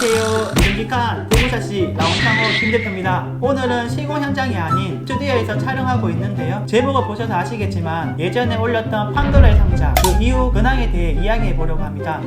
안녕하세요. 듬직한 도구샷시 라운창호 김대표입니다. 오늘은 시공 현장이 아닌 스튜디오에서 촬영하고 있는데요. 제목을 보셔서 아시겠지만 예전에 올렸던 판도라의 상자 그 이후 근황에 대해 이야기해 보려고 합니다.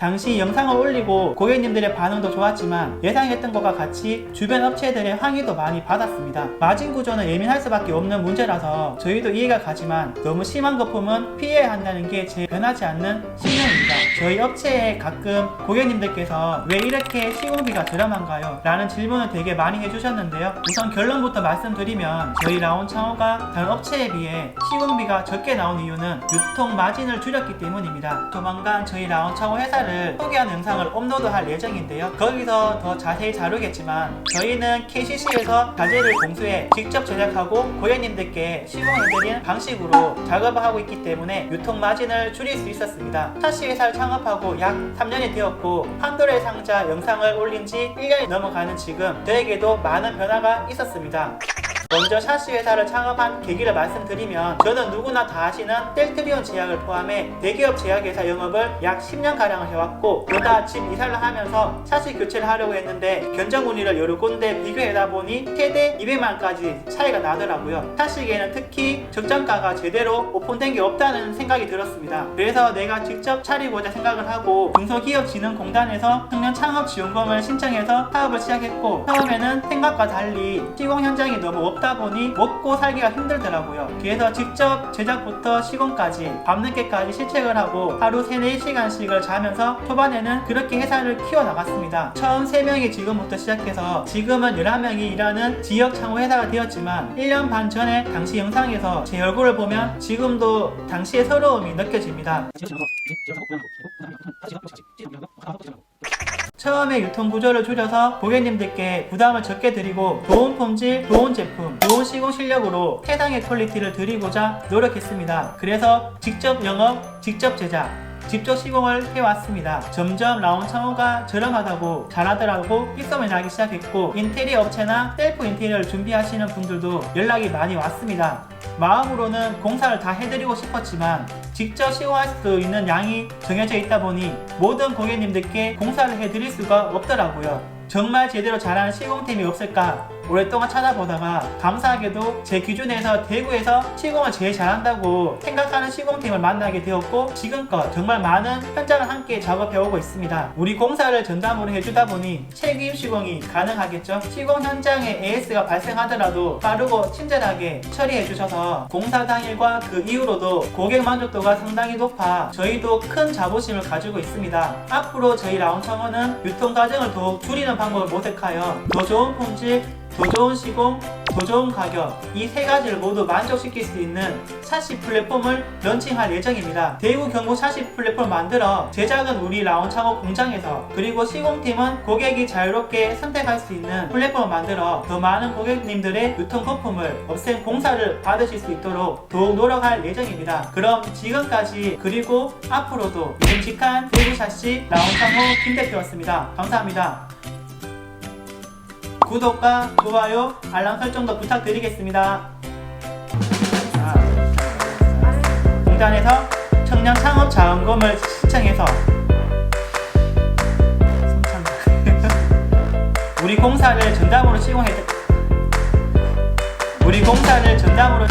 당시 영상을 올리고 고객님들의 반응도 좋았지만 예상했던 것과 같이 주변 업체들의 항의도 많이 받았습니다. 마진 구조는 예민할 수밖에 없는 문제라서 저희도 이해가 가지만 너무 심한 거품은 피해야 한다는 게 제 변하지 않는 신념입니다. 저희 업체에 가끔 고객님들께서 왜 이렇게 시공비가 저렴한가요? 라는 질문을 되게 많이 해주셨는데요. 우선 결론부터 말씀드리면 저희 라온 창호가 다른 업체에 비해 시공비가 적게 나온 이유는 유통 마진을 줄였기 때문입니다. 조만간 저희 라온 창호 회사를 소개하는 영상을 업로드할 예정인데요. 거기서 더 자세히 다루겠지만 저희는 KCC에서 자재를 공수해 직접 제작하고 고객님들께 시공해드리는 방식으로 작업을 하고 있기 때문에 유통 마진을 줄일 수 있었습니다. 샤시 회사를 창업하고 약 3년이 되었고 판도라의 상자 영상을 올린 지 1년이 넘어가는 지금 저에게도 많은 변화가 있었습니다. 먼저 샤시 회사를 창업한 계기를 말씀드리면 저는 누구나 다 아시는 셀트리온 제약을 포함해 대기업 제약회사 영업을 약 10년가량을 해왔고 그러다 집 이사를 하면서 샤시 교체를 하려고 했는데 견적 문의를 여러 군데 비교해다 보니 최대 200만까지 차이가 나더라고요. 샤시계는 특히 적정가가 제대로 오픈된 게 없다는 생각이 들었습니다. 그래서 내가 직접 차리고자 생각을 하고 중소기업진흥공단에서 청년 창업 지원금을 신청해서 사업을 시작했고 처음에는 생각과 달리 시공 현장이 너무 없다 보니 먹고 살기가 힘들더라고요. 그래서 직접 제작부터 시공까지 밤늦게까지 실책을 하고 하루 3, 4시간씩을 자면서 초반에는 그렇게 회사를 키워나갔습니다. 처음 3명이 지금부터 시작해서 지금은 11명이 일하는 지역 창호 회사가 되었지만 1년 반 전에 당시 영상에서 제 얼굴을 보면 지금도 당시의 서러움이 느껴집니다. 처음에 유통 구조를 줄여서 고객님들께 부담을 적게 드리고 좋은 품질, 좋은 제품, 좋은 시공 실력으로 최상의 퀄리티를 드리고자 노력했습니다. 그래서 직접 영업, 직접 제작, 직접 시공을 해왔습니다. 점점 라운 창호가 저렴하다고 잘하더라고 입소문이 나기 시작했고 인테리어 업체나 셀프 인테리어를 준비하시는 분들도 연락이 많이 왔습니다. 마음으로는 공사를 다 해드리고 싶었지만 직접 시공할 수 있는 양이 정해져 있다 보니 모든 고객님들께 공사를 해드릴 수가 없더라고요. 정말 제대로 잘하는 시공팀이 없을까 오랫동안 찾아보다가 감사하게도 제 기준에서 대구에서 시공을 제일 잘한다고 생각하는 시공팀을 만나게 되었고 지금껏 정말 많은 현장을 함께 작업해오고 있습니다. 우리 공사를 전담으로 해주다 보니 책임 시공이 가능하겠죠. 시공 현장에 AS가 발생하더라도 빠르고 친절하게 처리해 주셔서 공사 당일과 그 이후로도 고객 만족도가 상당히 높아 저희도 큰 자부심을 가지고 있습니다. 앞으로 저희 라운청어는 유통 과정을 더욱 줄이는 방법을 모색하여 더 좋은 품질, 더 좋은 시공, 더 좋은 가격 이 세 가지를 모두 만족시킬 수 있는 샤시 플랫폼을 런칭할 예정입니다. 대구 경북 샤시 플랫폼을 만들어 제작은 우리 라운창호 공장에서 그리고 시공팀은 고객이 자유롭게 선택할 수 있는 플랫폼을 만들어 더 많은 고객님들의 유통 거품을 없앤 공사를 받으실 수 있도록 더욱 노력할 예정입니다. 그럼 지금까지 그리고 앞으로도 믿음직한 대구 샤시 라운창호 김대표였습니다. 감사합니다. 구독과 좋아요, 알람 설정도 부탁드리겠습니다. 자, 공단에서 청년 창업 자원금을 신청해서 성찬. 우리 공사를 전담으로 시공해 우리 공사를 전담으로